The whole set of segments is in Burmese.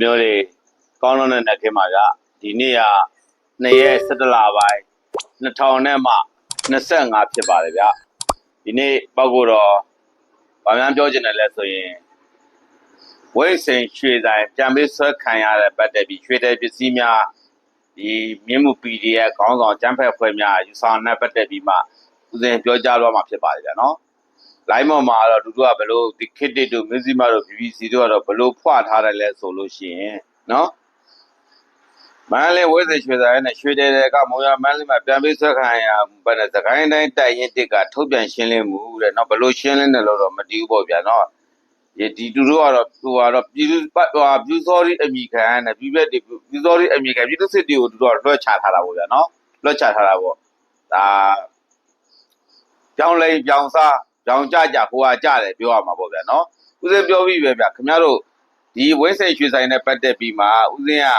မျိုးတွေကောင်းလုံးတဲ့နှစ်ခင်းပါဗျဒီနေ့က2ရက်17လပိုင်း2000နဲ့မှ25ဖြစ်ပါတယ်ဗျဒီနေ့ပောက်ကိုတော့ဗာများပြောချင်တယ်လဲဆိုရင်ဝိတ်စိန်ရွှေဆိုင်ပြန်ပြီးဆွဲခံရတဲ့ပတ်သက်ပြီးရွှေတဲ့ပစ္စည်းများဒီမြင်းမှု PDF ခေါင်းဆောင်ကျန်းဖက်ဖွဲ့များယူဆောင်တဲ့ပတ်သက်ပြီးမှဦးဇင်ပြောကြားတော့မှာဖြစ်ပါတယ်ဗျနော် လိုင်းပေါ်မှာတော့တူတူကဘယ်လိုဒီခစ်တစ်တို့မင်းစီမတို့ BBC တို့ကတော့ဘယ်လိုဖွာထားတယ်လဲဆိုလို့ရှိရင်နော်မန္တလေးဝိသေရွှေဆိုင်နဲ့ရွှေတဲတဲကမုံရမန္တလေးမှာပြန်ပြီးဆွဲခံရဘယ်နဲ့သခိုင်းတိုင်းတိုက်ရင်တစ်ကထုတ်ပြန်ရှင်းလင်းမှုတဲ့နော်ဘယ်လိုရှင်းလင်းတယ်လို့တော့မတည်ဘူးပေါ့ဗျာနော်ဒီဒီတူတို့ကတော့ဟိုကတော့ပြည်သူပတ်ဟိုပြူစောရီအမိခံနဲ့ပြည်သက်တွေပြူစောရီအမိခံပြည်သူစစ်တွေကိုတူတို့ကလွှဲချထားတာပေါ့ဗျာနော်လွှဲချထားတာပေါ့ဒါကြောင်လိန်ကြောင်စား ကြောင်ကြကြဟိုဟာကြတယ်ပြောရမှာပေါ့ဗျာနော်ဦးစင်းပြောပြီးပဲဗျခင်ဗျားတို့ဒီဝင်းစိန်ရွှေဆိုင်နဲ့ပတ်သက်ပြီးမှဦးစင်းက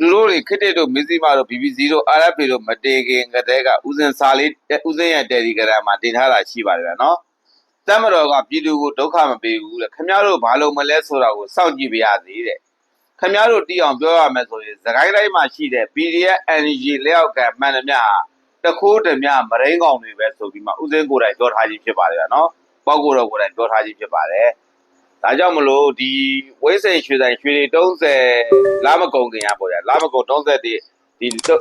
လူတို့တွေခစ်တဲ့တို့မစ္စည်းမတို့ BBC တို့ RFA တို့မတေခင်ကတည်းကဦးစင်းစာလေးဦးစင်းရဲ့တယ်လီဂရမ်မှာတင်ထားတာရှိပါတယ်ဗျာနော်တမတော်ကပြည်သူကိုဒုက္ခမပေးဘူးလေခင်ဗျားတို့ဘာလို့မလဲဆိုတာကိုစောင့်ကြည့်ပါရစေတဲ့ခင်ဗျားတို့တီးအောင်ပြောရမယ်ဆိုရင်သခိုင်းတိုင်းမှာရှိတဲ့ PDF energy လက်အောက်ကမှန်သမျှဟာ တခိုးတမျှမရင်းကောင်တွေပဲဆိုပြီးမှဥစဉ်ကိုယ်တိုင်ပြောထားခြင်းဖြစ်ပါတယ်ဗျာနော်။ပေါ့ကိုတော့ကိုယ်တိုင်ပြောထားခြင်းဖြစ်ပါတယ်။ဒါကြောင့်မလို့ဒီဝိစိန်ရွှေဆိုင်ရွှေတွေ30လာမကုံခင်ရပေါ့ဗျာ။လာမကုံ30ဒီဒီတော့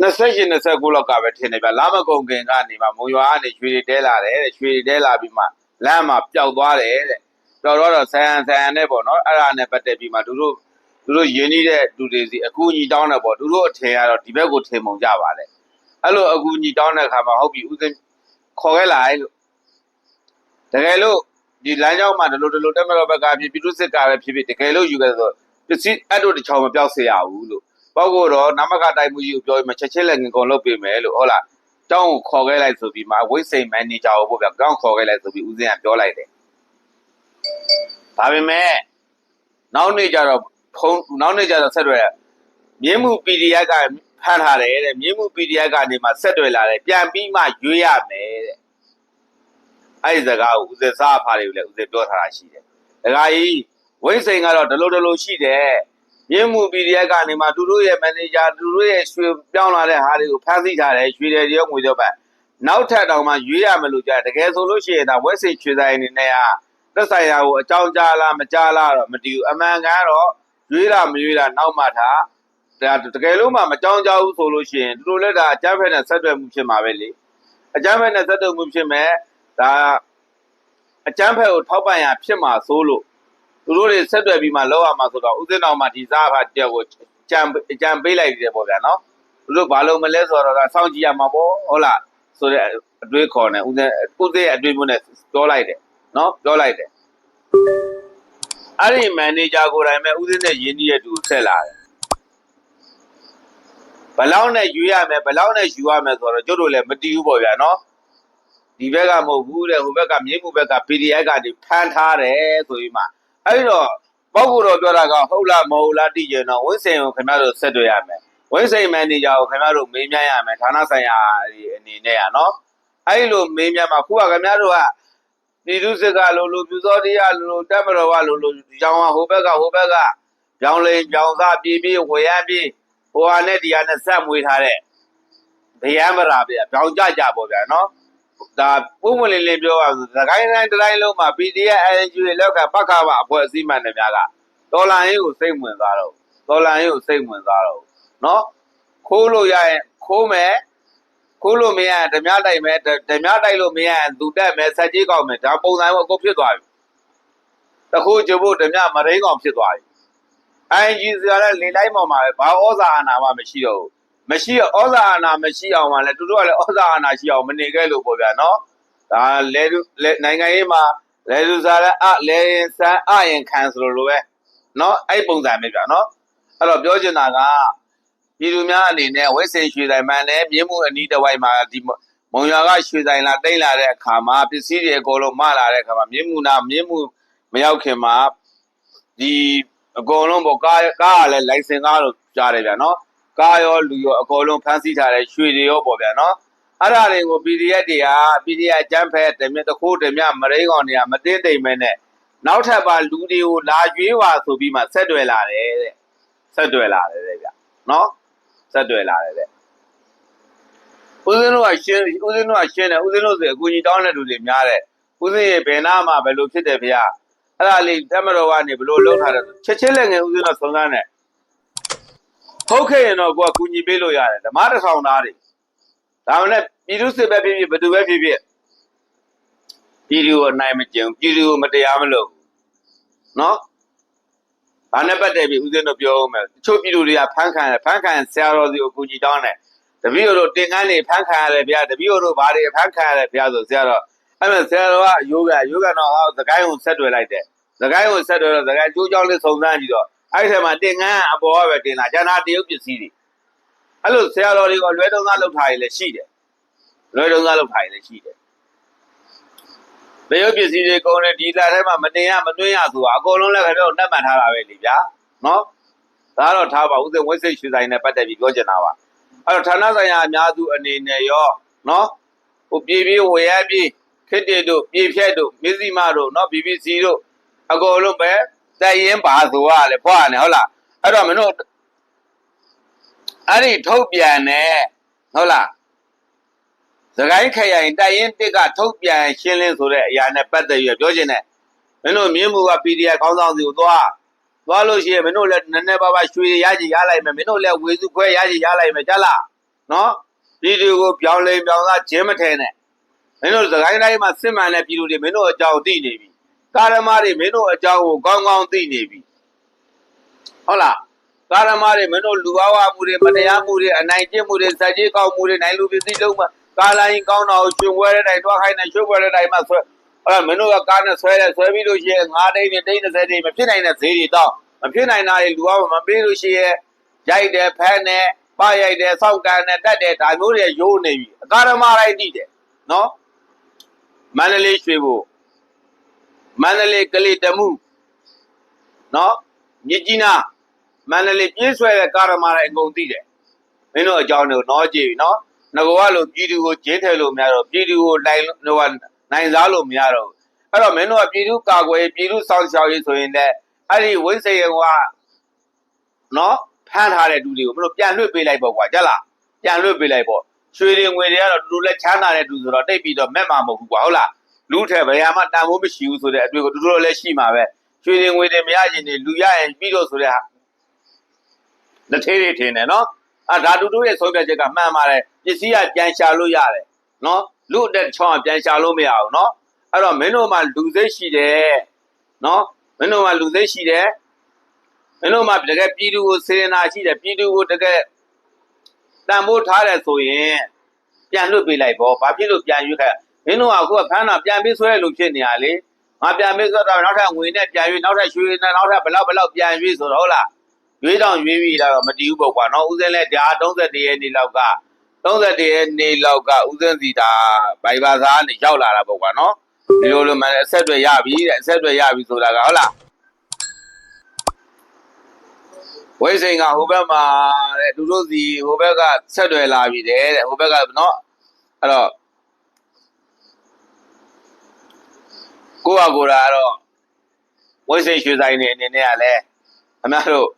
28 29လောက်ကပဲထင်တယ်ဗျာ။လာမကုံခင်ကနေမှမုံရွာကနေရွှေတွေတဲလာတယ်တဲ့။ရွှေတွေတဲလာပြီးမှလမ်းမှာပျောက်သွားတယ်တဲ့။တော်တော့တော့ဆန်ဆန်နဲ့ပေါ့နော်။အဲ့ဒါနဲ့ပတ်သက်ပြီးမှသူတို့ သူတို့ယဉ်နေတဲ့လူတွေစီအကူအညီတောင်းတယ်ပေါ့သူတို့အထင်ကတော့ဒီဘက်ကိုထင်ပုံကြပါလေအဲ့လိုအကူအညီတောင်းတဲ့အခါမှာဟုတ်ပြီဦးစင်းခေါ်ခဲ့လိုက်လို့တကယ်လို့ဒီလမ်းကြောင်းမှာဒီလိုဒီလိုတက်မတော်ဘက်ကဖြစ်ပြည်သူစစ်ကပဲဖြစ်ဖြစ်တကယ်လို့ယူခဲ့ဆိုပစ္စည်းအဲ့တို့တစ်ချောင်းမပြောက်စေရဘူးလို့ပေါ့ကိုတော့နမကတိုက်မှုကြီးကိုပြောပြီးမှချက်ချင်းလက်ငင်ကုန်လုပ်ပေးမယ်လို့ဟုတ်လားတောင်းကိုခေါ်ခဲ့လိုက်ဆိုပြီးမှဝိတ်စိန်မန်နေဂျာကိုပေါ့ဗျကောင်းခေါ်ခဲ့လိုက်ဆိုပြီးဦးစင်းကပြောလိုက်တယ်ဒါပေမဲ့နောက်နေ့ကျတော့ ဖုန်းနောက်နေ့ကျတော့ဆက်တွယ်မြင်းမှု PDF ကဖမ်းထားတယ်တဲ့မြင်းမှု PDF ကနေမှဆက်တွယ်လာတယ်ပြန်ပြီးမှရွေးရမယ်တဲ့အဲ့ဒီစကားကိုဦးစင်စားဖားတွေကိုလည်းဦးစင်ပြောထားတာရှိတယ်ဒကာကြီးဝိတ်စိန်ကတော့ဒလိုဒလိုရှိတယ်မြင်းမှု PDF ကနေမှသူတို့ရဲ့မန်နေဂျာသူတို့ရဲ့ရွှေပြောင်းလာတဲ့ဟာတွေကိုဖမ်းဆီးထားတယ်ရွှေတယ်ရောငွေတော့ပဲနောက်ထပ်တောင်မှရွေးရမယ်လို့ကြားတယ်တကယ်ဆိုလို့ရှိရင်ဒါဝက်စိတ်ရွှေဆိုင်အနေနဲ့ကသက်ဆိုင်ရာကိုအကြောင်းကြားလားမကြားလားတော့မတည်ဘူးအမှန်ကန်ကတော့ ရွေးတာမရွေးတာနောက်မှထားဒါတကယ်လို့မှမကြောင်းကြားဘူးဆိုလို့ရှိရင်သူတို့လည်းဒါအကြမ်းဖက်နဲ့ဆက်သွယ်မှုဖြစ်မှာပဲလေအကြမ်းဖက်နဲ့ဆက်သွယ်မှုဖြစ်မဲ့ဒါအကြမ်းဖက်ကိုထောက်ပံ့ရဖြစ်မှာဆိုလို့သူတို့တွေဆက်သွယ်ပြီးမှလောက်ရမှာဆိုတော့ဥစဉ်တော်မှာဒီစားဖတ်တယောက်ကိုကြံကြံပေးလိုက်တယ်ပေါ့ဗျာနော်သူတို့ဘာလို့မလဲဆိုတော့စောင့်ကြည့်ရမှာပေါ့ဟုတ်လားဆိုတဲ့အတွေးခေါ်နေဥစဉ်ဥစဉ်အတွေးမျိုးနဲ့ပြောလိုက်တယ်နော်ပြောလိုက်တယ် အဲ့ဒီမန်နေဂျာကိုယ်တိုင်ပဲဦးသိန်းနဲ့ရင်းနှီးရတူဆက်လာတယ်ဘလောက်နဲ့ယူရမယ်ဘလောက်နဲ့ယူရမယ်ဆိုတော့ကျုပ်တို့လည်းမတီးဘူးပေါ့ဗျာနော်ဒီဘက်ကမဟုတ်ဘူးတဲ့ဟိုဘက်ကမြင်းမှုဘက်က PDF ကနေဖမ်းထားတယ်ဆိုပြီးမှအဲ့ဒီတော့ပေါ့ကူတော်ပြောတာကဟုတ်လားမဟုတ်လားသိကြတော့ဝင်းစိန်ကိုခင်ဗျားတို့ဆက်တွေ့ရမယ်ဝင်းစိန်မန်နေဂျာကိုခင်ဗျားတို့မေးမြန်းရမယ်ဌာနဆိုင်ရာအနေနဲ့ကနော်အဲ့ဒီလိုမေးမြန်းမှခုကခင်ဗျားတို့က ပြည်သူစစ်ကလို့လို့ပြူစောတရားလို့လို့တက်မတော်ကလို့လို့ကြောင်ကဟိုဘက်ကဟိုဘက်ကကြောင်လိန်ကြောင်သားပြေးပြေးဝေရပြေးဟိုဟာနဲ့တရားနဲ့ဆက်မွေးထားတဲ့ဗယံမရာဗျကြောင်ကြကြပေါ့ဗျာနော်ဒါပုံမလင်းလင်းပြောရဆိုသခိုင်းတိုင်းတိုင်းလုံးမှာ PDF NGO တွေလောက်ကပတ်ခါပါအဖွဲ့အစည်းမှန်တယ်များကဒေါ်လာရင်းကိုစိတ်ဝင်စားတော့ဒေါ်လာရင်းကိုစိတ်ဝင်စားတော့နော်ခိုးလို့ရရင်ခိုးမယ် ခိုးလို့မရရင်ဓမြတိုက်မယ်ဓဓမြတိုက်လို့မရရင်သူတက်မယ်ဆက်ကြီးကောက်မယ်ဒါပုံစံပေါ့အကုန်ဖြစ်သွားပြီတခိုးကျဖို့ဓမြမရင်းကောင်ဖြစ်သွားပြီအင်ဂျီစီကလည်းလေလိုက်ပေါ်မှာပဲဘာဩဇာအာဏာမှမရှိတော့ဘူးမရှိဩဇာအာဏာမရှိအောင်မှလည်းသူတို့ကလည်းဩဇာအာဏာရှိအောင်မနေခဲ့လို့ပေါ့ဗျာနော်ဒါလဲလူလဲနိုင်ငံရေးမှာလဲလူစားလဲအလဲရင်စမ်းအရင်ခံဆိုလိုလိုပဲနော်အဲ့ပုံစံပဲဗျာနော်အဲ့တော့ပြောချင်တာက ပြည်သူများအနေနဲ့ဝက်စင်ရွှေဆိုင်မှန်တယ်မြင်းမှုအနီးတစ်ဝိုက်မှာဒီမုံရွာကရွှေဆိုင်လာတိတ်လာတဲ့အခါမှာပစ္စည်းတွေအကုန်လုံးမလာတဲ့အခါမှာမြင်းမှုနာမြင်းမှုမရောက်ခင်မှာဒီအကုန်လုံးပေါ့ကားကားကလည်းလိုင်စင်ကားလို့ကြားတယ်ဗျာနော်ကားရောလူရောအကုန်လုံးဖမ်းဆီးထားတဲ့ရွှေတွေရောပေါ့ဗျာနော်အဲ့ဒါတွေကို PDF တွေက PDF အကျန်းဖက်တမြတ်တစ်ခိုးတမြတ်မရိန်းကောင်တွေကမတင်းတိမ်မဲနဲ့နောက်ထပ်ပါလူတွေကိုလာကြွေးပါဆိုပြီးမှဆက်တွယ်လာတယ်တဲ့ဆက်တွယ်လာတယ်တဲ့ဗျနော် ဆက်တွယ်လာတယ်တဲ့ဦးဇင်းတို့ကရှင်းဦးဇင်းတို့ကရှင်းတယ်ဦးဇင်းတို့ဆိုအကူကြီးတောင်းတဲ့လူတွေများတယ်ဦးဇင်းရဲ့ဘယ်နာမှာဘယ်လိုဖြစ်တယ်ဗျအဲ့ဒါလေးတမတော်ကနေဘယ်လိုလုပ်ထားတယ်ချက်ချင်းလည်းငယ်ဦးဇင်းတို့စုံစမ်းတယ်ဟုတ်ခဲ့ရင်တော့ကိုကကူညီပေးလို့ရတယ်ဓမ္မတစ်ဆောင်သားတွေဒါမှလည်းပြည်သူစစ်ပဲဖြစ်ဖြစ်ဘယ်သူပဲဖြစ်ဖြစ်ပြည်သူကိုအနိုင်မကျင်ဘူးပြည်သူကိုမတရားမလုပ်ဘူးနော် ဘာနဲ့ပတ်သက်ပြီးဦးဇင်းတို့ပြောအောင်မယ်တချို့ပြည်သူတွေကဖမ်းခံရဖမ်းခံဆရာတော်စီကိုကူညီတောင်းတယ်တပည့်တို့တင်ကန်းနေဖမ်းခံရတယ်ဗျာတပည့်တို့ဘာတွေဖမ်းခံရတယ်ဗျာဆိုဆရာတော်အဲ့မဲ့ဆရာတော်ကယောဂယောဂတော့ဟောသကိုင်းကိုဆက်တွယ်လိုက်တယ်သကိုင်းကိုဆက်တွယ်တော့သကိုင်းကျိုးကြောင်းလေးစုံစမ်းကြည့်တော့အဲ့ဒီထဲမှာတင်ကန်းအပေါ်ကပဲတင်လာကျန်တာတရုပ်ပစ္စည်းတွေအဲ့လိုဆရာတော်တွေကလွဲတုံးသားလောက်ထားရည်လည်းရှိတယ်လွဲတုံးသားလောက်ထားရည်လည်းရှိတယ် တရုပ်ပစ္စည်းတွေကုန်တယ်ဒီလာထဲမှာမတင်ရမတွင်းရဆိုတာအကုန်လုံးလည်းခင်ဗျားတို့နှက်မှတ်ထားတာပဲလေဗျာနော်ဒါတော့ထားပါဦးစင်ဝိစိတ်ရွှေဆိုင်နဲ့ပတ်သက်ပြီးပြောချင်တာပါအဲ့တော့ဌာနဆိုင်ရာအများစုအနေနဲ့ရောနော်ဟိုပြည်ပြည်ဝေရပြည်ခစ်တေတို့ပြည်ဖြက်တို့မစ္စည်းမတို့နော် BBC တို့အကုန်လုံးပဲတိုက်ရင်ပါဆိုရလေဖွာနေဟုတ်လားအဲ့တော့မင်းတို့အဲ့ဒီထုတ်ပြန်နေဟုတ်လား သခိုင်းခရိုင်တိုက်ရင်တစ်ကထုတ်ပြန်ရှင်းလင်းဆိုတဲ့အရာနဲ့ပတ်သက်ပြီးပြောချင်တယ်မင်းတို့မြင်းမူက PDF ခေါင်းဆောင်စီကိုသွားသွားလို့ရှိရင်မင်းတို့လည်းနည်းနည်းပါးပါးရွှေရကြည်ရလိုက်မယ်မင်းတို့လည်းဝေစုခွဲရကြည်ရလိုက်မယ်ကြလားနော်ဒီဒီကိုပြောင်းလဲပြောင်းသားဂျင်းမထဲနဲ့မင်းတို့သခိုင်းတိုင်းမှာစစ်မှန်တဲ့ပြည်သူတွေမင်းတို့အကြောင်းသိနေပြီကာရမတွေမင်းတို့အကြောင်းကိုကောင်းကောင်းသိနေပြီဟုတ်လားကာရမတွေမင်းတို့လူအဝမှုတွေမတရားမှုတွေအနိုင်ကျင့်မှုတွေစက်ကြီးကောက်မှုတွေနိုင်လူပစ္စည်းလုံးမှာ ကာလိုင်းကောင်းတော့ရှင်ဝဲတဲ့တိုင်တွားခိုင်းတဲ့ရွှေဝဲတဲ့တိုင်မှာဆွဲအဲ့မင်းတို့ကကားနဲ့ဆွဲတယ်ဆွဲပြီးလို့ရှိရင်9တိန်းနဲ့တိန်း30တိန်းမဖြစ်နိုင်တဲ့ဈေးတွေတော့မဖြစ်နိုင်တာတွေလူအဝမပေးလို့ရှိရင်ရိုက်တယ်ဖမ်းတယ်ပါရိုက်တယ်စောက်ကန်တယ်တက်တယ်ဒါမျိုးတွေရိုးနေပြီအကာရမလိုက်တိတယ်နော်မန္တလေးရွှေဘိုမန္တလေးကလေးတမှုနော်မြစ်ကြီးနားမန္တလေးပြည့်ဆွဲတဲ့ကာရမလိုက်အကုန်သိတယ်မင်းတို့အကြောင်းတွေကိုနော်ကြည့်ပြီနော် ငကောကလို့ပြည်သူကိုဂျင်းထဲလို့မရတော့ပြည်သူကိုနိုင်ဟိုကနိုင်စားလို့မရတော့ဘူးအဲ့တော့မင်းတို့ကပြည်သူကာကွယ်ရေးပြည်သူစောင့်ရှောက်ရေးဆိုရင်လည်းအဲ့ဒီဝိစေယကနော်ဖမ်းထားတဲ့လူတွေကိုမင်းတို့ပြန်လွှတ်ပေးလိုက်ပေါ့ကွာကြလားပြန်လွှတ်ပေးလိုက်ပေါ့ရွှေတွေငွေတွေကတော့တူတူလက်ချမ်းသာတဲ့လူဆိုတော့တိတ်ပြီးတော့မဲ့မှာမဟုတ်ဘူးကွာဟုတ်လားလူထဲဘယ်ဟာမှတန်ဖိုးမရှိဘူးဆိုတဲ့အတွေ့ကိုတူတူလည်းရှိမှာပဲရွှေတွေငွေတွေမရရင်လူရရင်ပြီးတော့ဆိုတဲ့ဟာလက်သေးတွေထင်တယ်နော် အာဓာတုတို့ရဲ့ဆုံးဖြတ်ချက်ကမှန်ပါတယ်ပစ္စည်းကပြန်ရှာလို့ရတယ်နော်လူအတက်ချောင်းကပြန်ရှာလို့မရဘူးနော်အဲ့တော့မင်းတို့မှလူစိတ်ရှိတယ်နော်မင်းတို့မှလူစိတ်ရှိတယ်မင်းတို့မှတကယ်ပြည်သူကိုစေနာရှိတယ်ပြည်သူကိုတကယ်တန်ဖိုးထားတယ်ဆိုရင်ပြန်လွတ်ပေးလိုက်ပေါ့ဘာဖြစ်လို့ပြန်ရွေးခဲ့မင်းတို့ကအခုကဖမ်းတာပြန်ပြီးဆွဲလို့ဖြစ်နေရလေငါပြန်ပြီးဆွဲတော့နောက်ထပ်ငွေနဲ့ပြန်ရွေးနောက်ထပ်ရွှေနဲ့နောက်ထပ်ဘလောက်ဘလောက်ပြန်ရွေးဆိုတော့ဟုတ်လား ရွေးတောင်ရွေးပြီးလာတော့မတည်ဘူးပေါ့ကွာနော်ဦးစင်းလဲဒါ31ရက်နေ့လောက်က31ရက်နေ့လောက်ကဦးစင်းစီတာဘိုင်ဘာသာကနေရောက်လာတာပေါ့ကွာနော်ဒီလိုလိုမှအဆက်တွေရပြီတဲ့အဆက်တွေရပြီဆိုတာကဟုတ်လားဝိစိန်ကဟိုဘက်မှာတဲ့သူတို့စီဟိုဘက်ကဆက်တွေလာပြီတဲ့ဟိုဘက်ကနော်အဲ့တော့ကိုကကိုရာကတော့ဝိစိန်ရွှေဆိုင်နေအနေနဲ့ကလည်းအများတို့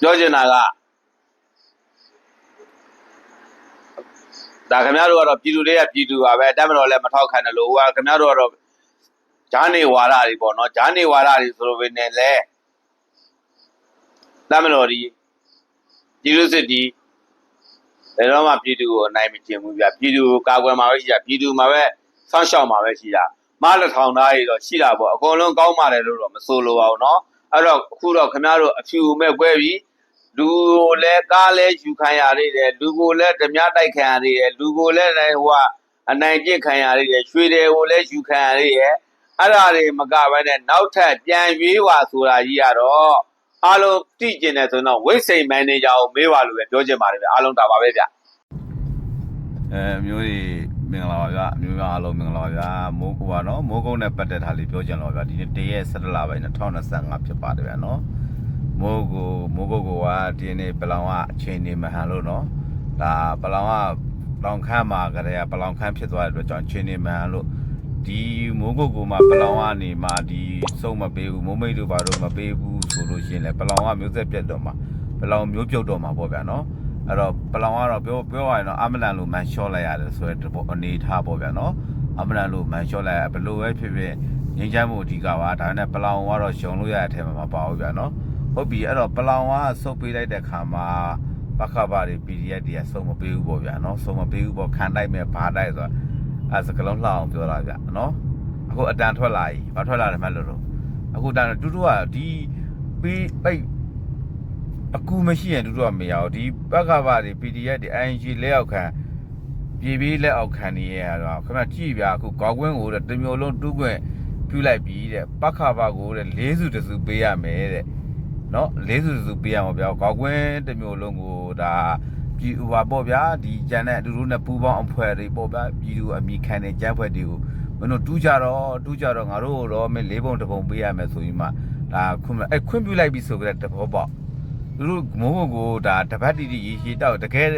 ပြောချင်တာကဒါခင်ဗျားတို့ကတော့ပြည်သူတွေကပြည်သူပါပဲတက်မတော်လည်းမထောက်ခံတယ်လို့ဟိုကခင်ဗျားတို့ကတော့ဂျာနေဝါဒတွေပေါ့နော်ဂျာနေဝါဒတွေဆိုလိုပဲနဲ့လဲတက်မတော်ဒီပြည်သူစစ်ဒီဘယ်တော့မှပြည်သူကိုအနိုင်မကျင်ဘူးဗျပြည်သူကိုကာကွယ်မှာပဲရှိတာပြည်သူမှာပဲဆောင်းရှောက်မှာပဲရှိတာမလက်ထောင်သားတွေတော့ရှိတာပေါ့အကုန်လုံးကောင်းပါတယ်လို့တော့မဆိုလိုပါဘူးနော် အဲ့တော့အခုတော့ခင်ဗျားတို့အဖြူမဲ့ကွဲပြီးလူကိုလည်းကားလည်းယူခံရသေးတယ်လူကိုလည်းဓမြတိုက်ခံရသေးတယ်လူကိုလည်းဟိုကအနိုင်ကျင့်ခံရသေးတယ်ရွှေတွေကိုလည်းယူခံရသေးတယ်အဲ့ဒါတွေမကဘဲနဲ့နောက်ထပ်ပြန်ရွေးပါဆိုတာကြီးကတော့အားလုံးသိကျင်တယ်ဆိုတော့ဝိတ်စိန်မန်နေဂျာကိုမေးပါလို့ပဲပြောချင်ပါတယ်ဗျအားလုံးဒါပါပဲဗျအဲမျိုးကြီးမ င်္ဂလာပါဗျာအမျိုးများအားလုံးမင်္ဂလာပါဗျာမိုးဟိုပါနော်မိုးကုန်းနဲ့ပတ်သက်တာလေးပြောချင်တော့ဗျာဒီနေ့တရက်17လပိုင်း2025ဖြစ်ပါတယ်ဗျာနော်မိုးကိုမိုးကုတ်ကဒီနေ့ပလောင်ကအချိန်နေမဟန်လို့နော်ဒါပလောင်ကပလောင်ခန့်မှာကလေးကပလောင်ခန့်ဖြစ်သွားတဲ့အတွက်ကြောင့်အချိန်နေမဟန်လို့ဒီမိုးကုတ်ကိုမှပလောင်ကနေမှဒီစုံမပေးဘူးမိုးမိတ်တို့ဘာတို့မပေးဘူးဆိုလို့ရှိရင်လည်းပလောင်ကမျိုးဆက်ပြတ်တော့မှာပလောင်မျိုးပြုတ်တော့မှာပေါ့ဗျာနော် အဲ့တော့ပလောင်ကတော့ပြောပြောရရင်တော့အမလန်လိုမန်လျှော့လိုက်ရတယ်ဆိုတဲ့ပေါ့အနေထားပေါ့ဗျာနော်အမလန်လိုမန်လျှော့လိုက်ရဘလို့ပဲဖြစ်ဖြစ်ငင်းချမ်းမှုအဓိကပါဒါနဲ့ပလောင်ကတော့ရှုံလို့ရတဲ့အထက်မှာမပါဘူးဗျာနော်ဟုတ်ပြီအဲ့တော့ပလောင်ကစုပ်ပေးလိုက်တဲ့ခါမှာပခဘာတွေ PDF တွေကစုံမပေးဘူးပေါ့ဗျာနော်စုံမပေးဘူးပေါ့ခံတိုက်မဲ့ဘာတိုက်ဆိုတာအဲစကလုံးလှအောင်ပြောတာဗျနော်အခုအတန်ထွက်လာပြီဘာထွက်လာတယ်မှလို့တော့အခုတန်တူတူကဒီပြီးပိတ် အကူမရှိရင်တူတူကမရဘူးဒီဘက်ကဘာတွေ PDF တွေ ING လက်အောက်ခံပြည်ပြီးလက်အောက်ခံနေရတော့ခဏကြည့်ပြအခုကောက်ကွင်းကိုတဲ့တစ်မျိုးလုံးတူးခွင့်ပြုလိုက်ပြီးတဲ့ပခဘာကိုတဲ့၄စုတစ်စုပေးရမယ်တဲ့နော်၄စုတစ်စုပေးရမှာဗျာကောက်ကွင်းတစ်မျိုးလုံးကိုဒါပြည်ဥပါပေါ့ဗျာဒီကျန်တဲ့အတူတူနဲ့ပူပေါင်းအဖွဲ့တွေပေါ့ဗျာပြည်သူအမိခံတဲ့ကျန်းဖွဲ့တွေကိုမင်းတို့တူးကြတော့တူးကြတော့ငါတို့တော့မင်း၄ပုံတစ်ပုံပေးရမယ်ဆိုပြီးမှဒါခွင့်အဲခွင့်ပြုလိုက်ပြီဆိုကြတဲ့တဘောပေါ့ သူတို့မိုးဘုံကိုဒါတပတ်တီတီရေရှည်တောက်တကယ်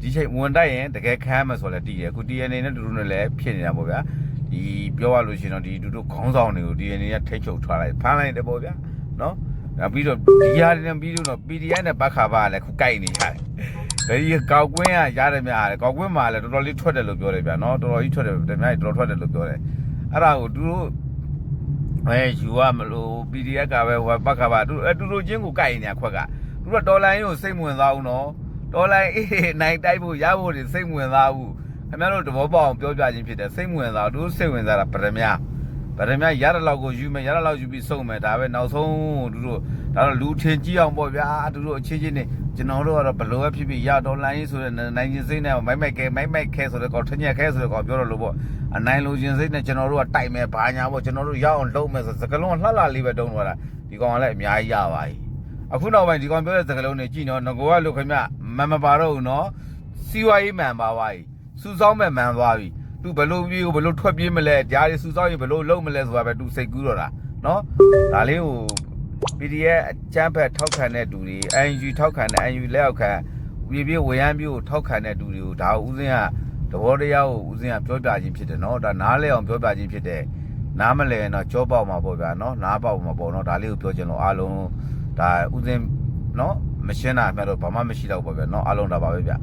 ဒီချိန်ဝန်တိုက်ရင်တကယ်ခမ်းမယ်ဆိုလဲတည်ရအခု DNA နဲ့တူတူနဲ့လည်းဖြစ်နေတာပေါ့ဗျာဒီပြောရလို့ရှိရင်တော့ဒီတူတူခေါင်းဆောင်တွေကို DNA ကထိတ်ချုပ်ထားလိုက်ဖမ်းလိုက်တယ်ပေါ့ဗျာနော်နောက်ပြီးတော့ဒီဟာတွေနဲ့ပြီးတော့ PDF နဲ့ပတ်ခါပါလည်းခုကြိုက်နေရတယ်။ဒါကြီးကောက်ကွင်းကရတယ်များတယ်ကောက်ကွင်းမှာလည်းတော်တော်လေးထွက်တယ်လို့ပြောတယ်ဗျာနော်တော်တော်ကြီးထွက်တယ်တမန်တော်တော်ထွက်တယ်လို့ပြောတယ်အဲ့ဒါကိုသူတို့အဲယူရမလို့ PDF ကပဲဟိုပတ်ခါပါသူအဲတူတူချင်းကိုကြိုက်နေခွက်က သူတို့တော်လိုင်းကိုစိတ်ဝင်စားအောင်နော်တော်လိုင်းအေးနိုင်တိုက်ဖို့ရဖို့တွေစိတ်ဝင်စားဘူးခင်ဗျားတို့တဘောပေါအောင်ပြောပြခြင်းဖြစ်တယ်စိတ်ဝင်စားသူတို့စိတ်ဝင်စားတာပရမဗရမရရတဲ့လောက်ကိုယူမယ်ရတဲ့လောက်ယူပြီးစုံမယ်ဒါပဲနောက်ဆုံးသူတို့ဒါတော့လူထင်ကြည့်အောင်ပေါ့ဗျာသူတို့အချင်းချင်းနဲ့ကျွန်တော်တို့ကတော့ဘလို့ပဲဖြစ်ဖြစ်ရတော့လိုင်းဆိုတဲ့နိုင်ချင်းစိတ်နဲ့မိုက်မိုက်ကဲမိုက်မိုက်ခဲဆိုတဲ့ကောင်ထညက်ခဲဆိုတဲ့ကောင်ပြောတော့လို့ပေါ့အနိုင်လိုချင်းစိတ်နဲ့ကျွန်တော်တို့ကတိုက်မယ်ဘာညာပေါ့ကျွန်တော်တို့ရအောင်လုပ်မယ်ဆိုစကလုံးကလှလှလေးပဲတုံးသွားတာဒီကောင်ကလည်းအများကြီးရပါ යි အခုနောက်ပိုင်းဒီကောင်ပြောတဲ့စကလုံးတွေကြည့်နော်ငကိုကလို့ခင်ဗျမမပါတော့ဘူးနော်စီဝါရေးမှန်ပါပါ යි စူဆောင်းမဲ့မှန်သွားပြီသူဘလို့ပြေးကိုဘလို့ထွက်ပြေးမလဲကြားရီစူဆောင်းရင်ဘလို့လုံးမလဲဆိုတာပဲသူစိတ်ကူးတော့တာနော်ဒါလေးကို PDF အချမ်းဖက်ထောက်ခံတဲ့သူတွေ ING ထောက်ခံတဲ့ ING လက်အောက်ခံပြေးပြေးဝရမ်းပြေးကိုထောက်ခံတဲ့သူတွေကိုဒါဦးစင်းကသဘောတရားကိုဦးစင်းကပြောပြခြင်းဖြစ်တယ်နော်ဒါနားလဲအောင်ပြောပြခြင်းဖြစ်တယ်နားမလဲရင်တော့ကြောပေါက်မှာပေါ့ဗျာနော်နားပေါက်မှာပေါ့နော်ဒါလေးကိုပြောချင်လို့အားလုံး ဒါဦးစင်းနော်မရှင်းတာအမှတ်တော့ဘာမှမရှိတော့ပေါ့ဗျာနော်အားလုံးဒါပါပဲဗျာ